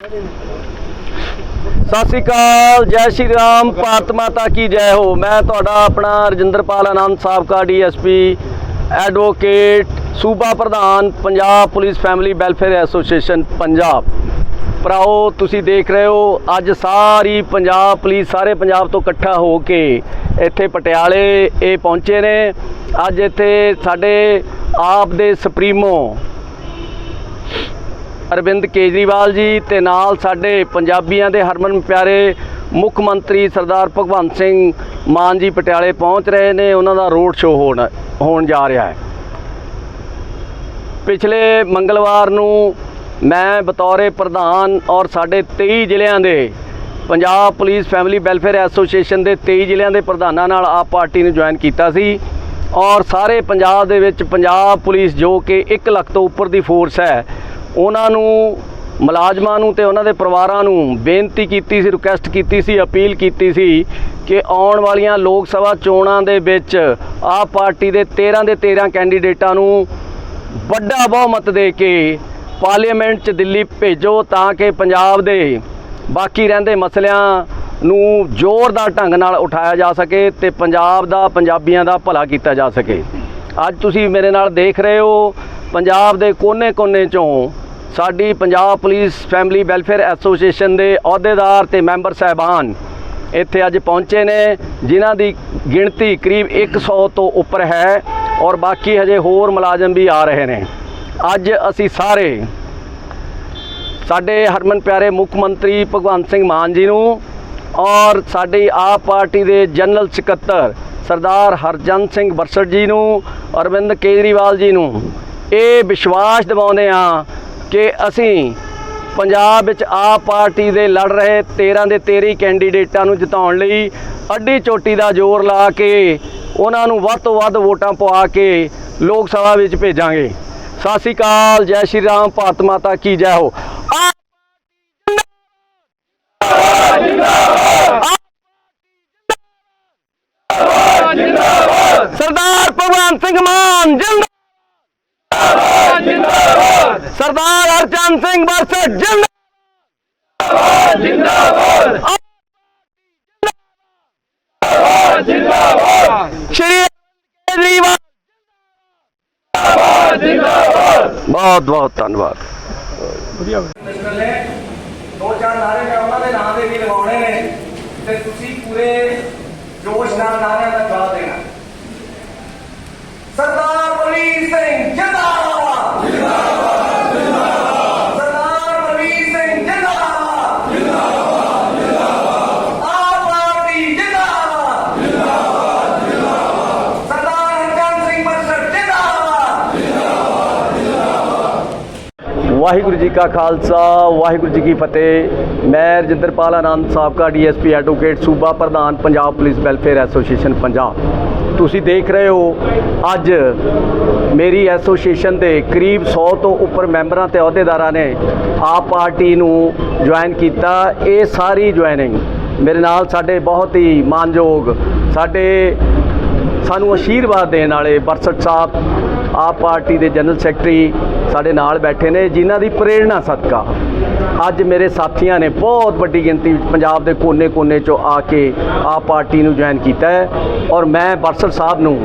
ਸਤਿ ਸ਼੍ਰੀ ਅਕਾਲ, ਜੈ ਸ਼੍ਰੀ ਰਾਮ, ਭਾਰਤ ਮਾਤਾ ਕੀ ਜੈ ਹੋ? ਮੈਂ ਤੁਹਾਡਾ ਆਪਣਾ ਰਜਿੰਦਰਪਾਲ ਆਨੰਦ, ਸਾਬਕਾ ਡੀਐਸਪੀ ਐਡਵੋਕੇਟ, ਸੂਬਾ ਪ੍ਰਧਾਨ, Punjab police family welfare association, Punjab. ਭਰਾਓ, ਤੁਸੀਂ ਦੇਖ ਰਹੇ ਹੋ, ਅੱਜ ਸਾਰੀ ਪੰਜਾਬ ਪੁਲਿਸ, ਸਾਰੇ ਪੰਜਾਬ ਤੋਂ ਇਕੱਠਾ ਹੋ ਕੇ ਇੱਥੇ ਪਟਿਆਲੇ ਇਹ ਪਹੁੰਚੇ ਨੇ। ਅੱਜ ਇੱਥੇ ਸਾਡੇ ਆਪ ਦੇ ਸੁਪਰੀਮੋ ਅਰਵਿੰਦ ਕੇਜਰੀਵਾਲ ਜੀ ਤੇ ਨਾਲ ਸਾਡੇ ਪੰਜਾਬੀਆਂ ਦੇ ਹਰਮਨ ਪਿਆਰੇ ਮੁੱਖ ਮੰਤਰੀ ਸਰਦਾਰ ਭਗਵੰਤ ਸਿੰਘ ਮਾਨ ਜੀ ਪਟਿਆਲੇ ਪਹੁੰਚ ਰਹੇ ਨੇ, ਉਹਨਾਂ ਦਾ ਰੋਡ ਸ਼ੋਅ ਹੋਣ ਹੋਣ ਜਾ ਰਿਹਾ ਹੈ। ਪਿਛਲੇ ਮੰਗਲਵਾਰ ਨੂੰ ਮੈਂ ਬਤੌਰੇ ਪ੍ਰਧਾਨ ਔਰ ਸਾਡੇ 23 ਜ਼ਿਲ੍ਹਿਆਂ ਦੇ Punjab police family welfare association ਦੇ 23 ਜ਼ਿਲ੍ਹਿਆਂ ਦੇ ਪ੍ਰਧਾਨਾਂ ਨਾਲ ਆਪ ਪਾਰਟੀ ਨੂੰ ਜੁਆਇਨ ਕੀਤਾ ਸੀ ਔਰ ਸਾਰੇ ਪੰਜਾਬ ਦੇ ਵਿੱਚ ਪੰਜਾਬ ਪੁਲਿਸ ਜੋ ਕਿ 1 ਲੱਖ ਤੋਂ ਉੱਪਰ ਦੀ ਫੋਰਸ ਹੈ ਉਹਨਾਂ ਨੂੰ, ਮੁਲਾਜ਼ਮਾਂ ਨੂੰ ਤੇ ਉਹਨਾਂ ਦੇ ਪਰਿਵਾਰਾਂ ਨੂੰ ਬੇਨਤੀ ਕੀਤੀ ਸੀ ਰਿਕੁਐਸਟ ਕੀਤੀ ਸੀ, ਅਪੀਲ ਕੀਤੀ ਸੀ ਕਿ ਆਉਣ ਵਾਲੀਆਂ ਲੋਕ ਸਭਾ ਚੋਣਾਂ ਦੇ ਵਿੱਚ ਆਪ ਪਾਰਟੀ ਦੇ 13 ਦੇ 13 ਕੈਂਡੀਡੇਟਾਂ ਨੂੰ ਵੱਡਾ ਬਹੁਮਤ ਦੇ ਕੇ ਪਾਰਲੀਮੈਂਟ 'ਚ ਦਿੱਲੀ ਭੇਜੋ ਤਾਂ ਕਿ ਪੰਜਾਬ ਦੇ ਬਾਕੀ ਰਹਿੰਦੇ ਮਸਲਿਆਂ ਨੂੰ ਜ਼ੋਰਦਾਰ ਢੰਗ ਨਾਲ ਉਠਾਇਆ ਜਾ ਸਕੇ ਤੇ ਪੰਜਾਬ ਦਾ, ਪੰਜਾਬੀਆਂ ਦਾ ਭਲਾ ਕੀਤਾ ਜਾ ਸਕੇ। ਅੱਜ ਤੁਸੀਂ ਮੇਰੇ ਨਾਲ ਦੇਖ ਰਹੇ ਹੋ, ਪੰਜਾਬ ਦੇ ਕੋਨੇ-ਕੋਨੇ ਚੋਂ ਸਾਡੀ Punjab police family welfare association ਦੇ ਅਹੁਦੇਦਾਰ ਤੇ ਮੈਂਬਰ ਸਹਿਬਾਨ ਇੱਥੇ ਅੱਜ ਪਹੁੰਚੇ ਨੇ, ਜਿਨ੍ਹਾਂ ਦੀ ਗਿਣਤੀ ਕਰੀਬ 100 ਤੋਂ ਉੱਪਰ ਹੈ ਔਰ ਬਾਕੀ ਹਜੇ ਹੋਰ ਮੁਲਾਜ਼ਮ ਵੀ ਆ ਰਹੇ ਨੇ। ਅੱਜ ਅਸੀਂ ਸਾਰੇ ਸਾਡੇ ਹਰਮਨ ਪਿਆਰੇ ਮੁੱਖ ਮੰਤਰੀ ਭਗਵੰਤ ਸਿੰਘ ਮਾਨ ਜੀ ਨੂੰ ਔਰ ਸਾਡੀ ਆਪ ਪਾਰਟੀ ਦੇ ਜਨਰਲ ਸਕੱਤਰ ਸਰਦਾਰ ਹਰਜਨ ਸਿੰਘ ਬਰਸੜ ਜੀ ਨੂੰ, ਅਰਵਿੰਦ ਕੇਜਰੀਵਾਲ ਜੀ ਨੂੰ ਇਹ ਵਿਸ਼ਵਾਸ ਦਿਵਾਉਂਦੇ ਆ ਕਿ ਅਸੀਂ ਪੰਜਾਬ ਵਿੱਚ ਆਪ ਪਾਰਟੀ ਦੇ ਲੜ ਰਹੇ 13 ਦੇ 13 ਕੈਂਡੀਡੇਟਾਂ ਨੂੰ ਜਿਤਾਉਣ ਲਈ ਅੱਡੀ ਚੋਟੀ ਦਾ ਜ਼ੋਰ ਲਾ ਕੇ ਉਹਨਾਂ ਨੂੰ ਵੱਧ ਤੋਂ ਵੱਧ ਵੋਟਾਂ ਪਵਾ ਕੇ ਲੋਕ ਸਭਾ ਵਿੱਚ ਭੇਜਾਂਗੇ। ਸਤਿ ਸ਼੍ਰੀ ਅਕਾਲ, ਜੈ ਸ਼੍ਰੀ ਰਾਮ, ਭਾਰਤ ਮਾਤਾ ਕੀ ਜੈ ਹੋ। ਸਰਦਾਰ ਭਗਵੰਤ ਸਿੰਘ ਮਾਨ ਜਿੰਦਾਬਾਦ ਜਿੰਦਾਬਾਦ। ਸਰਦਾਰ ਹਰਚੰਦ ਸਿੰਘ ਬਰਸਟ ਜਿੰਦਾਬਾਦ ਜਿੰਦਾਬਾਦ ਜਿੰਦਾਬਾਦ ਸ਼੍ਰੀ ਕੇਜਰੀਵਾਲ ਬਹੁਤ ਬਹੁਤ ਧੰਨਵਾਦ ਦੋ ਚਾਰ ਨਾਰੇ ਮੈਂ ਉਹਨਾਂ ਦੇ ਨਾਂ ਦੇ ਵੀ ਲਗਾਉਣੇ ਨੇ ਤੇ ਤੁਸੀਂ ਪੂਰੇ ਜੋਸ਼ ਨਾਲ ਨਾਰਿਆਂ ਦਾ ਜਵਾਬ ਦੇਣਾ ਸਰਦਾਰ ਬਲਵੀਰ ਸਿੰਘ ਜਿੰਦਾਬਾਦ ਜਿੰਦਾਬਾਦ ਜਿੰਦਾਬਾਦ ਸਰਦਾਰ ਬਲਵੀਰ ਸਿੰਘ ਜਿੰਦਾਬਾਦ ਜਿੰਦਾਬਾਦ ਜਿੰਦਾਬਾਦ ਆਪ ਪਾਰਟੀ ਜਿੰਦਾਬਾਦ ਜਿੰਦਾਬਾਦ ਜਿੰਦਾਬਾਦ ਸਰਦਾਰ ਹਰਚੰਦ ਸਿੰਘ ਬਰਸਟ ਜਿੰਦਾਬਾਦ ਵਾਹਿਗੁਰੂ ਜੀ ਕਾ ਖਾਲਸਾ, ਵਾਹਿਗੁਰੂ ਜੀ ਕੀ ਫਤਿਹ। ਮੈਂ ਰਜਿੰਦਰਪਾਲ ਆਨੰਦ, ਸਾਬਕਾ ਡੀਐਸਪੀ ਐਡਵੋਕੇਟ ਸੂਬਾ ਪ੍ਰਧਾਨ, Punjab police welfare association, Punjab. ਤੁਸੀਂ ਦੇਖ ਰਹੇ ਹੋ, ਅੱਜ ਮੇਰੀ ਐਸੋਸੀਏਸ਼ਨ ਦੇ ਕਰੀਬ 100 ਤੋਂ ਉੱਪਰ ਮੈਂਬਰਾਂ ਤੇ ਅਹੁਦੇਦਾਰਾਂ ਨੇ ਆਪ ਪਾਰਟੀ ਨੂੰ ਜੁਆਇਨ ਕੀਤਾ। ਇਹ ਸਾਰੀ ਜੁਆਇਨਿੰਗ ਮੇਰੇ ਨਾਲ ਸਾਡੇ ਬਹੁਤ ਹੀ ਮਾਨਯੋਗ, ਸਾਡੇ ਸਾਨੂੰ ਅਸ਼ੀਰਵਾਦ ਦੇਣ ਵਾਲੇ ਬਰਸਟ ਸਾਹਿਬ, ਆਪ ਪਾਰਟੀ ਦੇ ਜਨਰਲ ਸੈਕਟਰੀ ਸਾਡੇ ਨਾਲ ਬੈਠੇ ਨੇ, ਜਿਨ੍ਹਾਂ ਦੀ ਪ੍ਰੇਰਣਾ ਸਦਕਾ ਅੱਜ ਮੇਰੇ ਸਾਥੀਆਂ ਨੇ ਬਹੁਤ ਵੱਡੀ ਗਿਣਤੀ ਵਿੱਚ ਪੰਜਾਬ ਦੇ ਕੋਨੇ-ਕੋਨੇ ਚੋਂ ਆ ਕੇ ਆਪ ਪਾਰਟੀ ਨੂੰ ਜੁਆਇਨ ਕੀਤਾ ਹੈ। ਔਰ ਮੈਂ ਬਰਸਟ ਸਾਹਿਬ ਨੂੰ,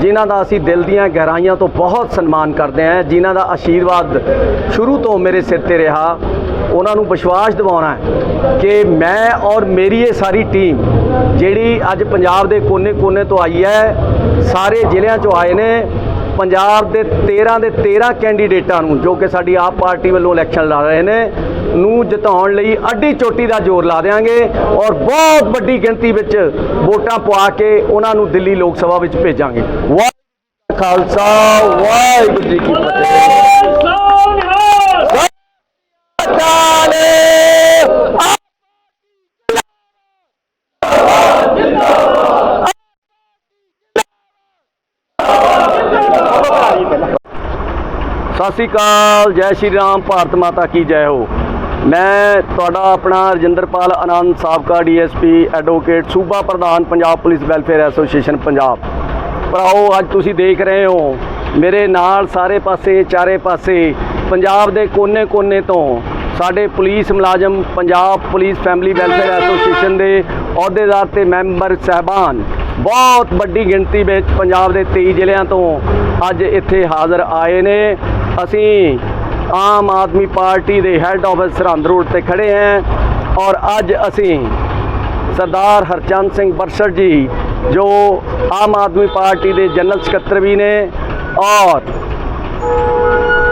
ਜਿਨ੍ਹਾਂ ਦਾ ਅਸੀਂ ਦਿਲ ਦੀਆਂ ਗਹਿਰਾਈਆਂ ਤੋਂ ਬਹੁਤ ਸਨਮਾਨ ਕਰਦੇ ਹਾਂ, ਜਿਨ੍ਹਾਂ ਦਾ ਆਸ਼ੀਰਵਾਦ ਸ਼ੁਰੂ ਤੋਂ ਮੇਰੇ ਸਿਰ ਤੇ ਰਿਹਾ, ਉਹਨਾਂ ਨੂੰ ਵਿਸ਼ਵਾਸ ਦਿਵਾਉਣਾ ਹੈ ਕਿ ਮੈਂ ਔਰ ਮੇਰੀ ਇਹ ਸਾਰੀ ਟੀਮ ਜਿਹੜੀ ਅੱਜ ਪੰਜਾਬ ਦੇ ਕੋਨੇ-ਕੋਨੇ ਤੋਂ ਆਈ ਹੈ, ਸਾਰੇ ਜ਼ਿਲ੍ਹਿਆਂ ਚੋਂ ਆਏ ਨੇ ਪੰਜਾਬ ਦੇ 13 ਦੇ 13 ਕੈਂਡੀਡੇਟਾਂ ਨੂੰ ਜੋ ਕਿ ਸਾਡੀ ਆਪ ਪਾਰਟੀ ਵੱਲੋਂ ਇਲੈਕਸ਼ਨ ਲੜ ਰਹੇ ਨੇ, ਨੂੰ ਜਿਤਾਉਣ ਲਈ ਅੱਡੀ ਚੋਟੀ ਦਾ ਜ਼ੋਰ ਲਾ ਦੇਵਾਂਗੇ ਔਰ ਬਹੁਤ ਵੱਡੀ ਗਿਣਤੀ ਵਿੱਚ ਵੋਟਾਂ ਪਵਾ ਕੇ ਉਹਨਾਂ ਨੂੰ ਦਿੱਲੀ ਲੋਕ ਸਭਾ ਵਿੱਚ ਭੇਜਾਂਗੇ। ਵਾਹਿਗੁਰੂ ਖਾਲਸਾ, ਵਾਹਿਗੁਰੂ ਜੀ ਕੀ ਫਤਿਹ। ਸਤਿ ਸ਼੍ਰੀ ਅਕਾਲ, ਜੈ ਸ਼੍ਰੀ ਰਾਮ, ਭਾਰਤ ਮਾਤਾ ਕੀ ਜੈ ਹੋ। ਮੈਂ ਤੁਹਾਡਾ ਆਪਣਾ ਰਜਿੰਦਰਪਾਲ ਆਨੰਦ ਸਾਬਕਾ ਡੀਐਸਪੀ ਐਡਵੋਕੇਟ ਸੂਬਾ ਪ੍ਰਧਾਨ Punjab police welfare association Punjab. ਭਰਾਓ, ਅੱਜ ਤੁਸੀਂ ਦੇਖ ਰਹੇ ਹੋ, ਮੇਰੇ ਨਾਲ ਸਾਰੇ ਪਾਸੇ, ਚਾਰੇ ਪਾਸੇ, ਪੰਜਾਬ ਦੇ ਕੋਨੇ-ਕੋਨੇ ਤੋਂ ਸਾਡੇ ਪੁਲਿਸ ਮੁਲਾਜ਼ਮ, Punjab police family welfare association ਦੇ ਅਹੁਦੇਦਾਰ ਤੇ ਮੈਂਬਰ ਸਹਿਬਾਨ। ਬਹੁਤ ਵੱਡੀ ਗਿਣਤੀ ਵਿੱਚ ਪੰਜਾਬ ਦੇ 23 ਜ਼ਿਲ੍ਹਿਆਂ ਤੋਂ ਅੱਜ ਇੱਥੇ ਹਾਜ਼ਰ ਆਏ ਨੇ। ਅਸੀਂ ਆਮ ਆਦਮੀ ਪਾਰਟੀ ਦੇ ਹੈੱਡ ਆਫਿਸ ਸਰਹੰਦ ਰੋਡ ਤੇ ਖੜੇ ਹਾਂ ਔਰ ਅੱਜ ਅਸੀਂ ਸਰਦਾਰ ਹਰਚੰਦ ਸਿੰਘ ਬਰਸਰ ਜੀ, ਜੋ ਆਮ ਆਦਮੀ ਪਾਰਟੀ ਦੇ ਜਨਰਲ ਸਕੱਤਰ ਵੀ ਨੇ ਔਰ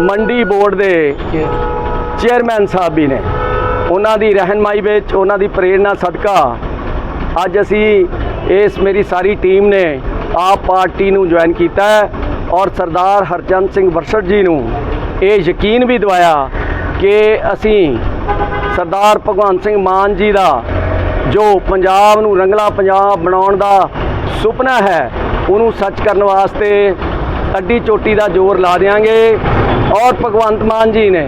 ਮੰਡੀ ਬੋਰਡ ਦੇ ਚੇਅਰਮੈਨ ਸਾਹਿਬ ਵੀ ਨੇ। ਉਹਨਾਂ ਦੀ ਰਹਿਨਮਾਈ ਵਿੱਚ, ਉਹਨਾਂ ਦੀ ਪ੍ਰੇਰਣਾ ਸਦਕਾ ਅੱਜ ਅਸੀਂ ਇਸ ਮੇਰੀ ਸਾਰੀ ਟੀਮ ਨੇ ਆਪ ਪਾਰਟੀ ਨੂੰ ਜੁਆਇਨ ਕੀਤਾ ਹੈ। ਔਰ ਸਰਦਾਰ ਹਰਚੰਦ ਸਿੰਘ ਬਰਸਰ ਜੀ ਨੂੰ ਇਹ ਯਕੀਨ ਵੀ ਦਿਵਾਇਆ ਕਿ ਅਸੀਂ ਸਰਦਾਰ ਭਗਵੰਤ ਸਿੰਘ ਮਾਨ ਜੀ ਦਾ ਜੋ ਪੰਜਾਬ ਨੂੰ ਰੰਗਲਾ ਪੰਜਾਬ ਬਣਾਉਣ ਦਾ ਸੁਪਨਾ ਹੈ, ਉਹਨੂੰ ਸੱਚ ਕਰਨ ਵਾਸਤੇ ਅੱਡੀ ਚੋਟੀ ਦਾ ਜ਼ੋਰ ਲਾ ਦੇਾਂਗੇ ਔਰ ਭਗਵੰਤ ਮਾਨ ਜੀ ਨੇ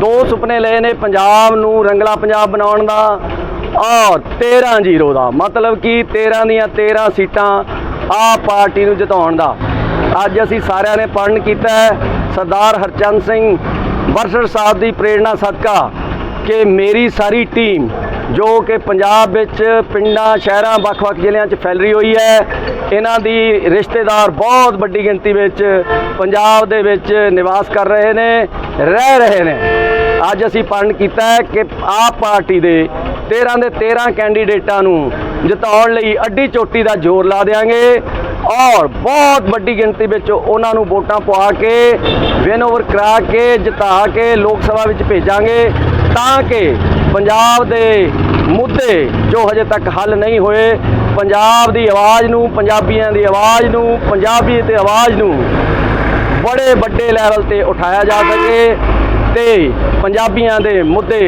ਦੋ ਸੁਪਨੇ ਲਏ ਨੇ ਪੰਜਾਬ ਨੂੰ ਰੰਗਲਾ ਪੰਜਾਬ ਬਣਾਉਣ ਦਾ ਔਰ 13 ਜ਼ੀਰੋ ਦਾ। ਮਤਲਬ ਕਿ 13 ਦੀਆਂ 13 ਸੀਟਾਂ ਆਪ ਪਾਰਟੀ ਨੂੰ ਜਿਤਾਉਣ ਦਾ। ਅੱਜ ਅਸੀਂ ਸਾਰਿਆਂ ਨੇ ਪੜਨ ਕੀਤਾ ਹੈ। ਸਰਦਾਰ ਹਰਚੰਦ ਸਿੰਘ ਵਰਸਰ ਸਾਹਿਬ ਦੀ ਪ੍ਰੇਰਣਾ ਸਦਕਾ ਕਿ ਮੇਰੀ ਸਾਰੀ ਟੀਮ ਜੋ ਕਿ ਪੰਜਾਬ ਵਿੱਚ ਪਿੰਡਾਂ, ਸ਼ਹਿਰਾਂ, ਵੱਖ-ਵੱਖ ਜ਼ਿਲ੍ਹਿਆਂ 'ਚ ਫੈਲ ਰਹੀ ਹੋਈ ਹੈ, ਇਹਨਾਂ ਦੀ ਰਿਸ਼ਤੇਦਾਰ ਬਹੁਤ ਵੱਡੀ ਗਿਣਤੀ ਵਿੱਚ ਪੰਜਾਬ ਦੇ ਵਿੱਚ ਨਿਵਾਸ ਕਰ ਰਹੇ ਨੇ, ਰਹਿ ਰਹੇ ਨੇ। ਅੱਜ ਅਸੀਂ ਪੜਨ ਕੀਤਾ ਹੈ ਕਿ ਆਪ ਪਾਰਟੀ ਦੇ 13 ਦੇ 13 ਕੈਂਡੀਡੇਟਾਂ ਨੂੰ ਜਿਤਾਉਣ ਲਈ ਅੱਡੀ ਚੋਟੀ ਦਾ ਜ਼ੋਰ ਲਾ ਦੇਾਂਗੇ ਔਰ ਬਹੁਤ ਵੱਡੀ ਗਿਣਤੀ ਵਿੱਚ ਉਹਨਾਂ ਨੂੰ ਵੋਟਾਂ ਪਵਾ ਕੇ ਵਿਨ ਓਵਰ ਕਰਾ ਕੇ, ਜਿਤਾ ਕੇ ਲੋਕ ਸਭਾ ਵਿੱਚ ਭੇਜਾਂਗੇ ਤਾਂ ਕਿ ਪੰਜਾਬ ਦੇ ਮੁੱਦੇ ਜੋ ਹਜੇ ਤੱਕ ਹੱਲ ਨਹੀਂ ਹੋਏ, ਪੰਜਾਬ ਦੀ ਆਵਾਜ਼ ਨੂੰ, ਪੰਜਾਬੀਆਂ ਦੀ ਆਵਾਜ਼ ਨੂੰ, ਪੰਜਾਬੀ ਤੇ ਆਵਾਜ਼ ਨੂੰ ਬੜੇ ਵੱਡੇ ਲੈਵਲ ਤੇ ਉਠਾਇਆ ਜਾ ਸਕੇ। ਤੇ ਪੰਜਾਬੀਆਂ ਦੇ ਮੁੱਦੇ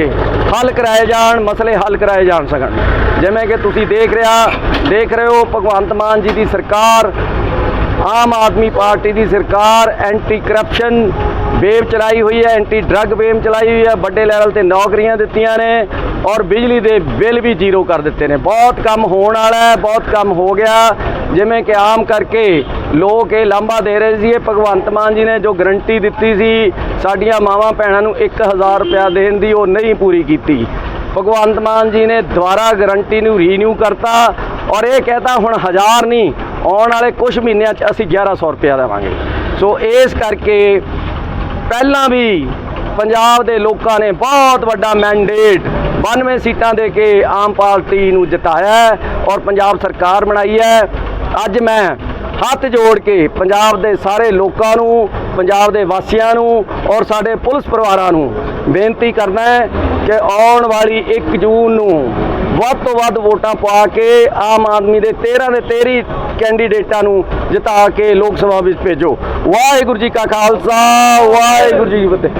ਹੱਲ ਕਰਾਏ ਜਾਣ, ਮਸਲੇ ਹੱਲ ਕਰਾਏ ਜਾਣ ਸਕਣ। ਜਿਵੇਂ ਕਿ ਤੁਸੀਂ ਦੇਖ ਰਿਹਾ, ਦੇਖ ਰਹੇ ਹੋ ਭਗਵੰਤ ਮਾਨ ਜੀ ਦੀ ਸਰਕਾਰ, ਆਮ ਆਦਮੀ ਪਾਰਟੀ ਦੀ ਸਰਕਾਰ ਐਂਟੀ ਕਰਪਸ਼ਨ ਵੇਵ ਚਲਾਈ ਹੋਈ ਹੈ, ਐਂਟੀ ਡਰੱਗ ਵੇਵ ਚਲਾਈ ਹੋਈ ਹੈ, ਵੱਡੇ ਲੈਵਲ ਤੇ ਨੌਕਰੀਆਂ ਦਿੱਤੀਆਂ ਨੇ ਔਰ ਬਿਜਲੀ ਦੇ ਬਿੱਲ ਵੀ ਜ਼ੀਰੋ ਕਰ ਦਿੱਤੇ ਨੇ। ਬਹੁਤ ਕੰਮ ਹੋਣ ਵਾਲਾ ਹੈ, ਬਹੁਤ ਕੰਮ ਹੋ ਗਿਆ। ਜਿਵੇਂ ਕਿ ਆਮ ਕਰਕੇ ਲੋਕ ਇਹ ਲਾਂਭਾ ਦੇ ਰਹੇ ਸੀ, ਇਹ ਭਗਵੰਤ ਮਾਨ ਜੀ ਨੇ ਜੋ ਗਰੰਟੀ ਦਿੱਤੀ ਸੀ, ਸਾਡੀਆਂ ਮਾਵਾਂ ਭੈਣਾਂ ਨੂੰ 1000 ਰੁਪਇਆ ਦੇਣ ਦੀ ਉਹ ਨਹੀਂ ਪੂਰੀ ਕੀਤੀ। ਭਗਵੰਤ ਮਾਨ ਜੀ ਨੇ ਦੁਬਾਰਾ ਗਰੰਟੀ ਨੂੰ ਰੀਨਿਊ ਕਰਤਾ ਔਰ ਇਹ ਕਹਤਾ, ਹੁਣ ਹਜ਼ਾਰ ਨਹੀਂ, ਆਉਣ ਵਾਲੇ ਕੁਝ ਮਹੀਨਿਆਂ 'ਚ ਅਸੀਂ 1100 ਰੁਪਇਆ ਦੇਵਾਂਗੇ। ਸੋ ਇਸ ਕਰਕੇ ਪਹਿਲਾਂ ਵੀ ਪੰਜਾਬ ਦੇ ਲੋਕਾਂ ਨੇ ਬਹੁਤ ਵੱਡਾ ਮੈਂਡੇਟ 92 ਸੀਟਾਂ ਦੇ ਕੇ ਆਮ ਪਾਰਟੀ ਨੂੰ ਜਿਤਾਇਆ ਔਰ ਪੰਜਾਬ ਸਰਕਾਰ ਬਣਾਈ ਹੈ। ਅੱਜ ਮੈਂ ਹੱਥ ਜੋੜ ਕੇ ਪੰਜਾਬ ਦੇ ਸਾਰੇ ਲੋਕਾਂ ਨੂੰ, ਪੰਜਾਬ ਦੇ ਵਾਸੀਆਂ ਨੂੰ ਔਰ ਸਾਡੇ ਪੁਲਿਸ ਪਰਿਵਾਰਾਂ ਨੂੰ ਬੇਨਤੀ ਕਰਦਾ ਹੈ ਕਿ ਆਉਣ ਵਾਲੀ 1 ਜੂਨ ਨੂੰ ਵੱਧ ਤੋਂ ਵੱਧ ਵੋਟਾਂ ਪਾ ਕੇ ਆਮ ਆਦਮੀ ਦੇ 13 ਦੇ 13 ਕੈਂਡੀਡੇਟਾਂ ਨੂੰ ਜਿਤਾ ਕੇ ਲੋਕ ਸਭਾ ਵਿੱਚ ਭੇਜੋ। ਵਾਹਿਗੁਰੂ ਜੀ ਕਾ ਖਾਲਸਾ ਵਾਹਿਗੁਰੂ ਜੀ ਕੀ ਫਤਿਹ।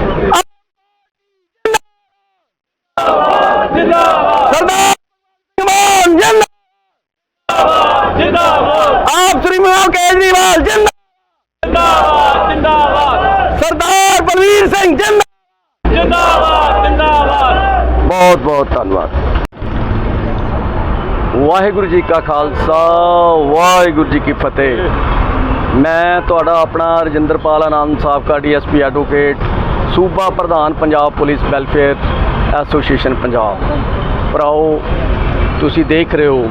ਆਪ ਸ੍ਰੀ ਮਨੋਹਰ ਕੇਜਰੀਵਾਲ ਜਿੰਦ ਜਿੰਦਾਬਾਦ ਜਿੰਦਾਬਾਦ। ਸਰਦਾਰ ਬਲਵੀਰ ਸਿੰਘ ਜਿੰਦ ਜਿੰਦਾਬਾਦ ਜਿੰਦਾਬਾਦ। ਬਹੁਤ ਬਹੁਤ ਧੰਨਵਾਦ। ਵਾਹਿਗੁਰੂ ਜੀ ਕਾ ਖਾਲਸਾ, ਵਾਹਿਗੁਰੂ ਜੀ ਕੀ ਫਤਿਹ। ਮੈਂ ਤੁਹਾਡਾ ਆਪਣਾ ਰਜਿੰਦਰਪਾਲ ਆਨੰਦ ਸਾਬਕਾ ਡੀਐਸਪੀ ਐਡਵੋਕੇਟ ਸੂਬਾ ਪ੍ਰਧਾਨ Punjab police welfare association Punjab. ਭਰਾਓ, ਤੁਸੀਂ ਦੇਖ ਰਹੇ ਹੋ,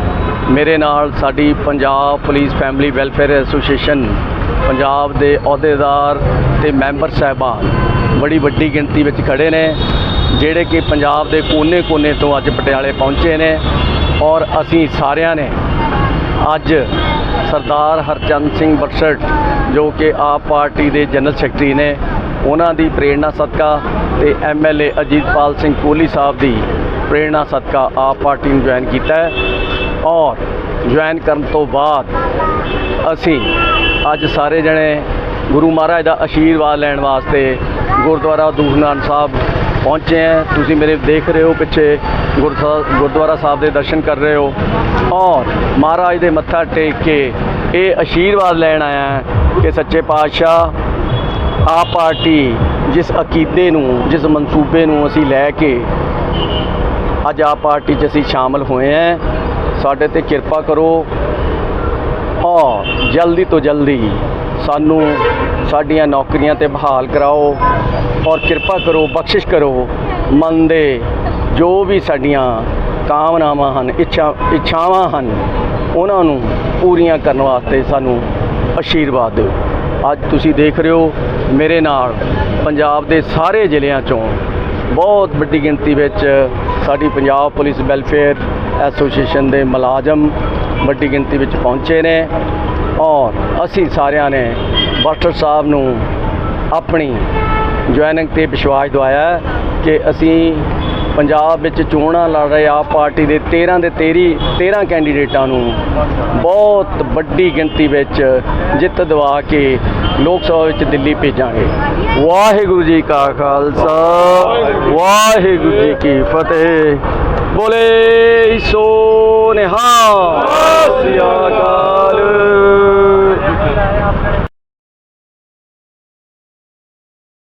ਮੇਰੇ ਨਾਲ ਸਾਡੀ Punjab police family welfare association, Punjab ਦੇ ਅਹੁਦੇਦਾਰ ਤੇ ਮੈਂਬਰ ਸਾਹਿਬਾਨ, ਬੜੀ ਵੱਡੀ ਗਿਣਤੀ ਵਿੱਚ ਖੜੇ ਨੇ, ਜਿਹੜੇ ਕਿ ਪੰਜਾਬ ਦੇ ਕੋਨੇ-ਕੋਨੇ ਤੋਂ ਅੱਜ ਪਟਿਆਲੇ ਪਹੁੰਚੇ ਨੇ। ਔਰ ਅਸੀਂ ਸਾਰਿਆਂ ਨੇ ਅੱਜ ਸਰਦਾਰ ਹਰਚੰਦ ਸਿੰਘ ਬਰਸਟ ਜੋ ਕਿ ਆਪ ਪਾਰਟੀ ਦੇ ਜਨਰਲ ਸੈਕਟਰੀ ਨੇ, ਉਹਨਾਂ ਦੀ ਪ੍ਰੇਰਣਾ ਸਦਕਾ ਤੇ ਐਮਐਲਏ ਅਜੀਤਪਾਲ ਸਿੰਘ ਕੋਹਲੀ ਸਾਹਿਬ ਦੀ ਪ੍ਰੇਰਣਾ ਸਦਕਾ ਆਪ ਪਾਰਟੀ ਨੂੰ ਜੁਆਇਨ ਕੀਤਾ ਹੈ। ਔਰ ਜੁਆਇਨ ਕਰਨ ਤੋਂ ਬਾਅਦ ਅਸੀਂ ਅੱਜ ਸਾਰੇ ਜਣੇ ਗੁਰੂ ਮਹਾਰਾਜ ਦਾ ਆਸ਼ੀਰਵਾਦ ਲੈਣ ਵਾਸਤੇ ਗੁਰਦੁਆਰਾ ਦੂਖਨਾਨ ਸਾਹਿਬ ਪਹੁੰਚੇ ਹੈ ਤੁਸੀਂ ਮੇਰੇ ਦੇਖ ਰਹੇ ਹੋ ਪਿੱਛੇ ਗੁਰਸਾ- ਗੁਰਦੁਆਰਾ ਸਾਹਿਬ ਦੇ ਦਰਸ਼ਨ ਕਰ ਰਹੇ ਹੋ। ਔਰ ਮਹਾਰਾਜ ਦੇ ਮੱਥਾ ਟੇਕ ਕੇ ਇਹ ਆਸ਼ੀਰਵਾਦ ਲੈਣ ਆਇਆ ਕਿ ਸੱਚੇ ਪਾਤਸ਼ਾਹ ਆਪ ਪਾਰਟੀ ਜਿਸ ਅਕੀਦੇ ਨੂੰ, ਜਿਸ ਮਨਸੂਬੇ ਨੂੰ ਅਸੀਂ ਲੈ ਕੇ ਅੱਜ ਆਪ ਪਾਰਟੀ 'ਚ ਅਸੀਂ ਸ਼ਾਮਲ ਹੋਏ ਹਾਂ। ਸਾਡੇ ਤੇ ਕਿਰਪਾ ਕਰੋ। ਔਰ ਜਲਦੀ ਤੋਂ ਜਲਦੀ ਸਾਨੂੰ ਸਾਡੀਆਂ ਨੌਕਰੀਆਂ ਤੇ ਬਹਾਲ ਕਰਾਓ ਔਰ ਕਿਰਪਾ ਕਰੋ, ਬਖਸ਼ਿਸ਼ ਕਰੋ, ਮਨ ਦੇ ਜੋ ਵੀ ਸਾਡੀਆਂ ਕਾਮਨਾਵਾਂ ਹਨ, ਇੱਛਾ, ਇੱਛਾਵਾਂ ਹਨ, ਉਹਨਾਂ ਨੂੰ ਪੂਰੀਆਂ ਕਰਨ ਵਾਸਤੇ ਸਾਨੂੰ ਆਸ਼ੀਰਵਾਦ ਦਿਓ। ਅੱਜ ਤੁਸੀਂ ਦੇਖ ਰਹੇ ਹੋ, ਮੇਰੇ ਨਾਲ ਪੰਜਾਬ ਦੇ ਸਾਰੇ ਜ਼ਿਲ੍ਹਿਆਂ ਚੋਂ ਬਹੁਤ ਵੱਡੀ ਗਿਣਤੀ ਵਿੱਚ ਸਾਡੀ ਪੰਜਾਬ ਪੁਲਿਸ ਵੈਲਫੇਅਰ ਐਸੋਸੀਏਸ਼ਨ ਦੇ ਮੁਲਾਜ਼ਮ ਵੱਡੀ ਗਿਣਤੀ ਵਿੱਚ ਪਹੁੰਚੇ ਨੇ। ਔਰ ਅਸੀਂ ਸਾਰਿਆਂ ਨੇ ਮਾਸਟਰ ਸਾਹਿਬ ਨੂੰ ਆਪਣੀ ਜੁਆਇਨਿੰਗ ਤੇ ਵਿਸ਼ਵਾਸ ਦਵਾਇਆ ਕਿ ਅਸੀਂ ਪੰਜਾਬ ਵਿੱਚ ਚੋਣਾਂ ਲੜ ਰਹੇ ਆਪ ਪਾਰਟੀ ਦੇ 13 ਦੇ 13 13 ਕੈਂਡੀਡੇਟਾਂ ਨੂੰ ਬਹੁਤ ਵੱਡੀ ਗਿਣਤੀ ਵਿੱਚ ਜਿੱਤ ਦਿਵਾ ਕੇ ਲੋਕ ਸਭਾ ਵਿੱਚ ਦਿੱਲੀ ਭੇਜਾਂਗੇ। ਵਾਹਿਗੁਰੂ ਜੀ ਕਾ ਖਾਲਸਾ, ਵਾਹਿਗੁਰੂ ਜੀ ਕੀ ਫਤਿਹ। ਬੋਲੇ ਸੋ ਨਿਹਾਲ। ਸ੍ਰੀ ਅਕਾਲ।